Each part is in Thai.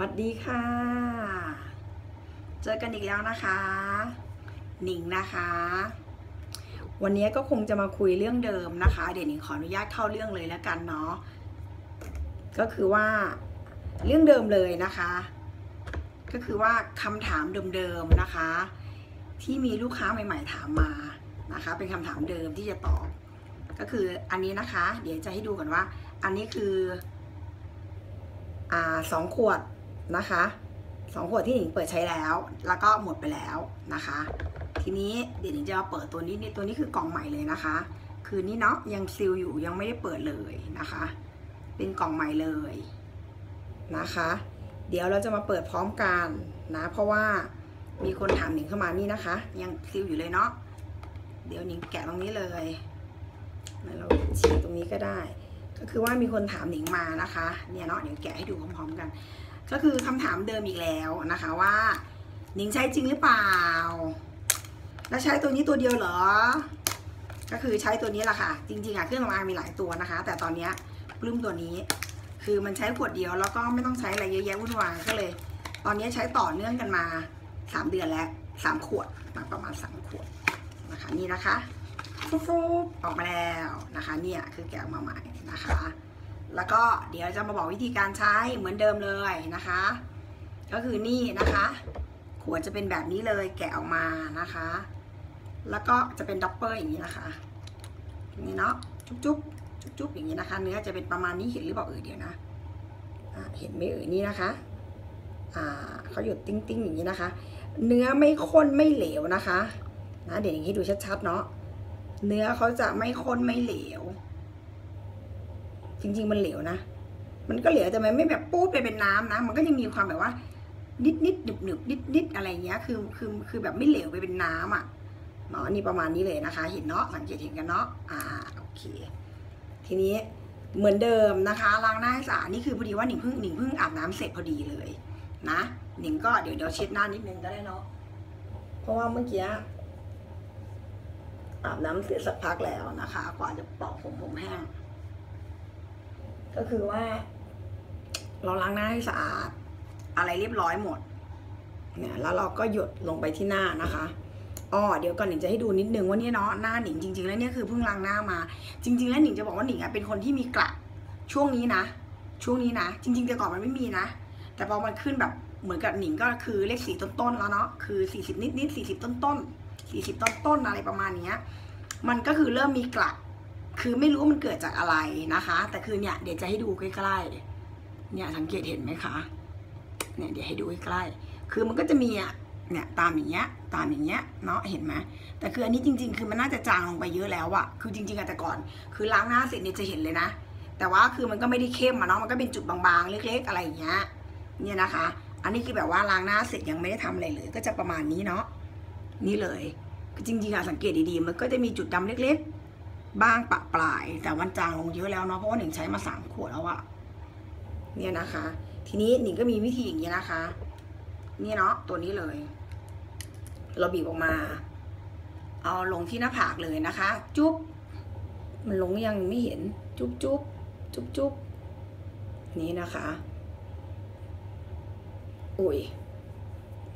วัดดีค่ะ เจอกันอีกแล้วนะคะ หนิงนะคะ วันนี้ก็คงจะมาคุยเรื่องเดิมนะคะ เดี๋ยวหนิงขออนุญาตเข้าเรื่องเลยแล้วกันเนาะ ก็คือว่าเรื่องเดิมเลยนะคะ ก็คือว่าคำถามเดิมๆนะคะ ที่มีลูกค้าใหม่ ๆ ถามมานะคะ เป็นคำถามเดิมที่จะตอบ ก็คืออันนี้นะคะ เดี๋ยวจะให้ดูกันว่า อันนี้คืออ่าสองขวด นะคะสองขวดที่หนิงเปิดใช้แล้ว แล้วก็หมดไปแล้วนะคะ ทีนี้เดี๋ยวหนิงจะมาเปิดตัวนี้นี่ตัวนี้คือกล่องใหม่เลยนะคะ คือนี่เนาะยังซีลอยู่ยังไม่ได้เปิดเลยนะคะ เป็นกล่องใหม่เลยนะคะ เดี๋ยวเราจะมาเปิดพร้อมกันนะ เพราะว่ามีคนถามหนิงเข้ามานี่นะคะ ยังซีลอยู่เลยเนาะเดี๋ยวหนิงแกะตรงนี้เลยเราฉีกตรงนี้ก็ได้ ก็คือว่ามีคนถามหนิงมานะคะ เนี่ยเนาะเดี๋ยวแกะให้ดูพร้อมๆกัน ก็คือคำถามเดิมอีกแล้วนะคะว่าหนิงใช้จริงหรือเปล่า แล้วใช้ตัวนี้ตัวเดียวเหรอ ก็คือใช้ตัวนี้แหละค่ะ จริงๆอะเครื่องสำอางมีหลายตัวนะคะ แต่ตอนเนี้ยปลื้มตัวนี้ คือมันใช้ขวดเดียวแล้วก็ไม่ต้องใช้อะไรเยอะแยะวุ่นวายก็เลย ตอนนี้ใช้ต่อเนื่องกันมาสามเดือนแล้วสามขวดมาประมาณสามขวดนะคะนี่นะคะฟุบๆออกมาแล้วนะคะ เนี่ยคือแกะออกมาใหม่นะคะ แล้วก็เดี๋ยวจะมาบอกวิธีการใช้เหมือนเดิมเลยนะคะ ก็คือนี่นะคะ ขวดจะเป็นแบบนี้เลยแกะออกมานะคะ แล้วก็จะเป็นด็อปเปอร์อย่างนี้นะคะอย่างนี้เนาะจุ๊บๆจุ๊บอย่างนี้นะคะ เนื้อจะเป็นประมาณนี้เห็นหรือเปล่าเอ่ยเดี๋ยวนะะเห็นไหมเอ่ยนี่นะคะเขาหยุดติ้งๆอย่างนี้นะคะ เนื้อไม่ข้นไม่เหลวนะคะนะเดี๋ยวอย่างนี้ดูชัดๆเนาะเนื้อเขาจะไม่ข้นไม่เหลว จริง ๆ มันเหลวนะ มันก็เหลวแต่มันไม่แบบปูดไปเป็นน้ำนะ มันก็ยังมีความแบบว่า นิดนิดหนึบหนึบนิดนิดอะไรเงี้ย คือคือคือแบบไม่เหลวไปเป็นน้ำอะเนาะนี่ประมาณนี้เลยนะคะ เห็นเนาะสังเกตเห็นกันเนาะอ่าโอเค ทีนี้เหมือนเดิมนะคะล้างหน้าให้สะอาดนี่คือพอดีว่าหนิงเพิ่งหนิงเพิ่งอาบน้ำเสร็จพอดีเลยนะหนิงก็เดี๋ยวเดี๋ยวเช็ดหน้านิดนึงก็ได้เนาะเพราะว่าเมื่อกี้อาบน้ำเสร็จสักพักแล้วนะคะ กว่าจะปอกผมผมแห้ง ก็คือว่า เราล้างหน้าให้สะอาด อะไรเรียบร้อยหมด เนี่ยแล้วเราก็หยดลงไปที่หน้านะคะอ๋อเดี๋ยวก่อนหนิงจะให้ดูนิดนึงว่าเนี่ยเนาะหน้าหนิงจริงๆแล้วเนี่ยคือเพิ่งล้างหน้ามา จริง ๆ แล้วหนิงจะบอกว่าหนิงอะเป็นคนที่มีกระช่วงนี้นะ ช่วงนี้นะ จริงๆแต่ก่อนมันไม่มีนะ แต่พอมันขึ้นแบบเหมือนกับหนิงก็คือเลขสี่ต้นๆแล้วเนาะคือสี่สิบนิดๆสี่สิบต้นๆสี่สิบต้นๆอะไรประมาณเนี้ยมันก็คือเริ่มมีกระ คือไม่รู้ว่ามันเกิดจากอะไรนะคะ แต่คือเนี่ยเดี๋ยวจะให้ดูใกล้ๆ เนี่ยสังเกตเห็นไหมคะ เนี่ยเดี๋ยวให้ดูใกล้ๆ คือมันก็จะมีอะ เนี่ยตามอย่างเงี้ย ตามอย่างเงี้ยเนาะเห็นไหมแต่คืออันนี้จริง ๆ คือมันน่าจะจางลงไปเยอะแล้วอะคือจริงๆอะแต่ก่อน คือล้างหน้าเสร็จเนี่ยจะเห็นเลยนะ แต่ว่าคือมันก็ไม่ได้เข้มอะเนาะ มันก็เป็นจุดบางๆ เล็กๆ อะไรอย่างเงี้ย เนี่ยนะคะ อันนี้คือแบบว่าล้างหน้าเสร็จยังไม่ได้ทำอะไรเลย ก็จะประมาณนี้เนาะ นี่เลย จริงๆอะสังเกตดีๆ มันก็จะมีจุดดำเล็กๆ บ้างปะปลาย แต่วันจางลงเยอะแล้วเนาะเพราะว่าหนิงใช้มาสามขวดแล้วอะเนี่ยนะคะ ทีนี้หนิงก็มีวิธีอย่างนี้นะคะนี่เนาะตัวนี้เลย เราบีบออกมา เอาลงที่หน้าผากเลยนะคะ จุ๊บมันลงยังไม่เห็น จุ๊บจุ๊บจุ๊บจุ๊บนี่นะคะอุ้ย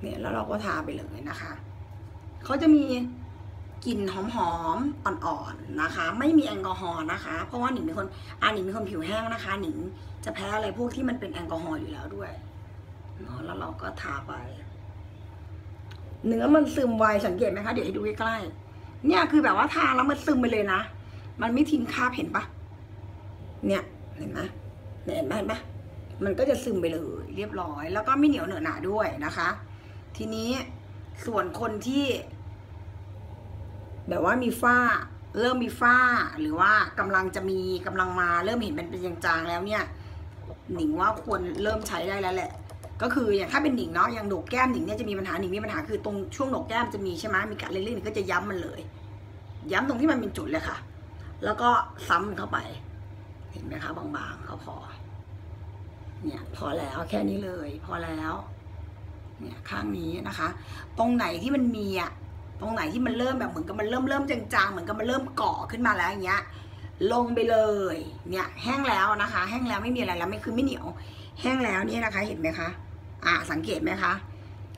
เนี่ยแล้วเราก็ทาไปเลยนะคะเขาจะมี กลิ่นหอมๆอ่อนๆนะคะ ไม่มีแอลกอฮอล์นะคะ เพราะว่าหนิงเป็นคนอ่าหนิงเป็นคนผิวแห้งนะคะ หนิงจะแพ้อะไรพวกที่มันเป็นแอลกอฮอล์อยู่แล้วด้วยเนาะแล้วเราก็ทาไป เนื้อมันซึมไวสังเกตไหมคะเดี๋ยวให้ดูใกล้ๆเนี่ยคือแบบว่าทาแล้วมันซึมไปเลยนะมันไม่ทิ้งคราบเห็นปะเนี่ยเห็นไหมเนี่ยเห็นไหมเห็นปะมันก็จะซึมไปเลยเรียบร้อย แล้วก็ไม่เหนียวเหนอะหนาด้วยนะคะ ทีนี้ส่วนคนที่ แบบว่ามีฝ้าเริ่มมีฝ้าหรือว่ากำลังจะมีกำลังมาเริ่มเห็นเป็นเป็นจางๆแล้วเนี่ยหนิงว่าควรเริ่มใช้ได้แล้วแหละ ก็คืออย่างถ้าเป็นหนิงเนาะอย่างโหนกแก้มหนิงเนี่ยจะมีปัญหาหนิงมีปัญหาคือตรงช่วงโหนกแก้มจะมีใช่ไหมมีกัดเล็กๆหนิงก็จะย้ำมันเลย ย้ำตรงที่มันเป็นจุดเลยค่ะ แล้วก็ซ้ำมันเข้าไป เห็นไหมคะบางๆเขาพอ เนี่ยพอแล้วแค่นี้เลย พอแล้ว เนี่ยข้างนี้นะคะ ตรงไหนที่มันมีอะ ตรงไหนที่มันเริ่มแบบเหมือนกับมันเริ่มเริ่มจางๆเหมือนกับมันเริ่มเกาะขึ้นมาแล้วอย่างเงี้ยลงไปเลยเนี่ยแห้งแล้วนะคะ แห้งแล้วไม่มีอะไรแล้วไม่คือไม่เหนียว แห้งแล้วนี่นะคะ เห็นไหมคะอ่าสังเกตไหมคะ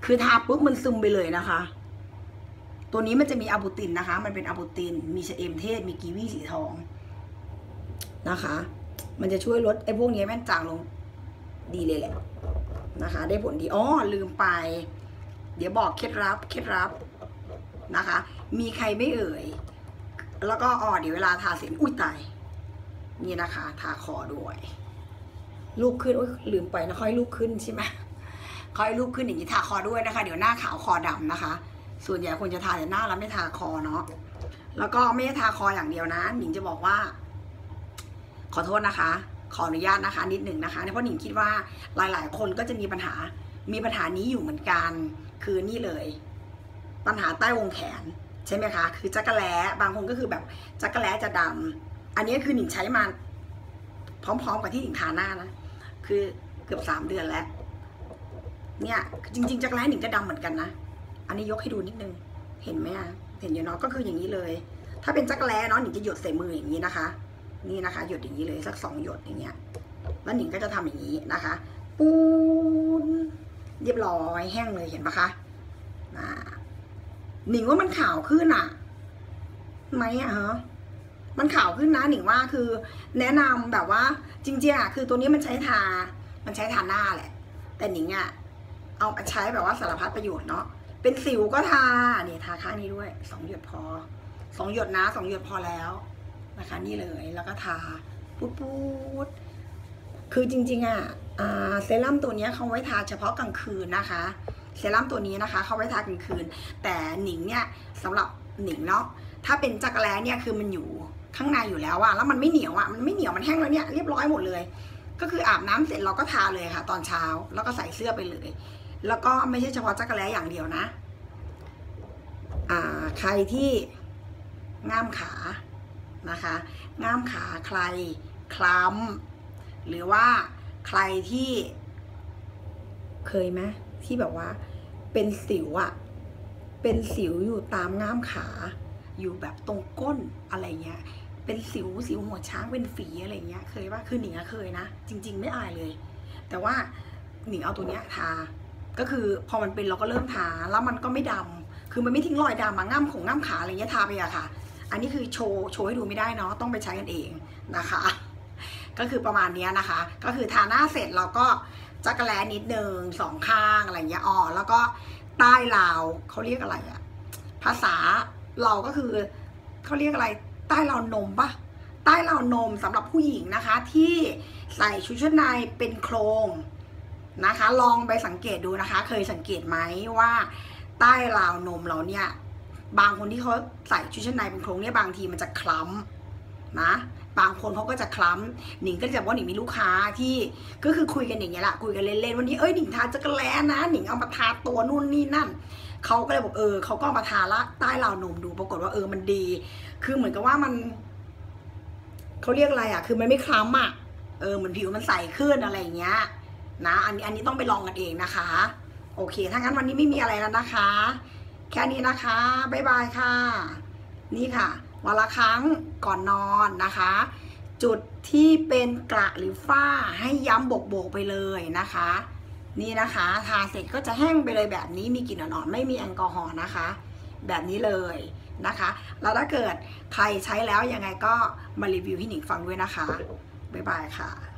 คือทาปุ๊บมันซึมไปเลยนะคะ ตัวนี้มันจะมีอะบูตินนะคะ มันเป็นอะบูติน มีชะเอมเทศ มีกีวีสีทองนะคะ มันจะช่วยลดไอ้พวกนี้แม่นจางลงดีเลยแหละนะคะ ได้ผลดีอ๋อลืมไป เดี๋ยวบอกเคล็ดลับเคล็ดลับ นะคะ มีใครไม่เอ่ย แล้วก็อ๋อเดี๋ยวเวลาทาเสร็จอุ้ยตาย นี่นะคะ ทาคอด้วย ลูกขึ้นอุ้ยลืมไปนะค่อยลูกขึ้นใช่ไหมค่อยลูกขึ้นอย่างนี้ทาคอด้วยนะคะ เดี๋ยวหน้าขาวคอดำนะคะ ส่วนใหญ่คนจะทาแต่หน้าแล้วไม่ทาคอเนาะ แล้วก็ไม่ได้ทาคออย่างเดียวนะหนิงจะบอกว่า ขอโทษนะคะ ขออนุญาตนะคะ นิดหนึ่งนะคะเพราะหนิงคิดว่าหลาย ๆ คนก็จะมีปัญหามีปัญหานี้อยู่เหมือนกัน คือนี่เลย ปัญหาใต้วงแขนใช่ไหมคะ คือจักระแล้บางคนก็คือแบบจักระแล้จะดำอันนี้คือหนิงใช้มาพร้อมๆกับที่หนิงทาหน้านะ คือเกือบสามเดือนแล้ว เนี่ยจริง ๆจักระแล้หนิงจะดำเหมือนกันนะ อันนี้ยกให้ดูนิดนึง เห็นไหมอะเห็นอยู่เนาะก็คืออย่างนี้เลย ถ้าเป็นจักระแล้เนาะหนิงจะหยดใส่มืออย่างนี้นะคะ นี่นะคะหยดอย่างนี้เลยสักสองหยดอย่างเงี้ย แล้วหนิงก็จะทำอย่างนี้นะคะ ปูนเรียบร้อยแห้งเลยเห็นปะคะอ่า หนิงว่ามันขาวขึ้นอะไหมอะฮะมันขาวขึ้นนะหนิงว่าคือ แนะนำแบบว่า จริงๆอะคือตัวนี้มันใช้ทา มันใช้ทาหน้าแหละ แต่หนิงอะเอาไปใช้แบบว่าสารพัดประโยชน์เนาะเป็นสิวก็ทาเนี่ยทาข้างนี้ด้วยสองหยดพอสองหยดนะสองหยดพอแล้วนะคะ นี่เลยแล้วก็ทาปุ๊ดปูดคือจริงๆอะอ่าเซรั่มตัวนี้เขาไว้ทาเฉพาะกลางคืนนะคะ เซรั่มตัวนี้นะคะ เขาไว้ทากลางคืน แต่หนิงเนี่ยสำหรับหนิงเนาะถ้าเป็นจักรแล้เนี่ยคือมันอยู่ข้างในอยู่แล้วอะแล้วมันไม่เหนียวอะมันไม่เหนียวมันแห้งแล้วเนี่ยเรียบร้อยหมดเลย ก็คืออาบน้ำเสร็จเราก็ทาเลยค่ะ ตอนเช้าแล้วก็ใส่เสื้อไปเลย แล้วก็ไม่ใช่เฉพาะจักรแล้อย่างเดียวนะ อ่าใครที่ง่ามขานะคะง่ามขาใครคล้ำหรือว่าใครที่เคยไหม ที่แบบว่า เป็นสิวอะเป็นสิวอยู่ตามง่ามขา อยู่แบบตรงก้นอะไรเงี้ย เป็นสิวสิวหัวช้างเป็นฝีอะไรเงี้ย เคยว่าคือหนิงเคยนะ จริง ๆ ไม่อายเลย แต่ว่าหนิงเอาตัวเนี้ยทา ก็คือพอมันเป็นเราก็เริ่มทาแล้วมันก็ไม่ดำคือมันไม่ทิ้งรอยดำมาง่ามของง่ามขาอะไรเงี้ยทาไปอะค่ะ อันนี้คือโชว์โชว์ให้ดูไม่ได้เนาะต้องไปใช้กันเองนะคะ ก็คือประมาณเนี้ยนะคะ ก็คือทาหน้าเสร็จเราก็ จักรแลนิดนึงสองข้างอะไรเงี้ยอ๋อแล้วก็ใต้ราวเขาเรียกอะไรอะภาษาเราก็คือเขาเรียกอะไร ใต้ราวนมปะใต้ราวนมสำหรับผู้หญิงนะคะ ที่ใส่ชุดชั้นในเป็นโครงนะคะ ลองไปสังเกตดูนะคะ เคยสังเกตไหมว่า ใต้ราวนมเราเนี่ย บางคนที่เขาใส่ชุดชั้นในเป็นโครงเนี่ยบางทีมันจะคล้ำ นะบางคนเขาก็จะคล้ำหนิงก็จะบอกว่าหนิงมีลูกค้าที่ก็คือคุยกันอย่างเงี้ยแหละคุยกันเล่นๆวันนี้เอ้ยหนิงทาจักรแล้นะหนิงเอามาทาตัวนู่นนี่นั่นเขาก็เลยบอกเออเขาก็มาทาละใต้ราวนมดูปรากฏว่าเออมันดี คือเหมือนกับว่ามันเขาเรียกอะไรอะ คือมันไม่คล้ำอะเออเหมือนผิวมันใสขึ้นอะไรอย่างเงี้ยนะอันนี้อันนี้ต้องไปลองกันเองนะคะ โอเค ถ้างั้นวันนี้ไม่มีอะไรแล้วนะคะ แค่นี้นะคะบ๊ายบายค่ะ นี่ค่ะ วันละครั้งก่อนนอนนะคะ จุดที่เป็นกระหรือฝ้าให้ย้ำโบกๆไปเลยนะคะ นี่นะคะทาเสร็จก็จะแห้งไปเลยแบบนี้มีกลิ่นอ่อนๆไม่มีแอลกอฮอล์นะคะ แบบนี้เลยนะคะ แล้วถ้าเกิดใครใช้แล้วยังไงก็มารีวิวให้หนิงฟังด้วยนะคะ บ๊ายบายค่ะ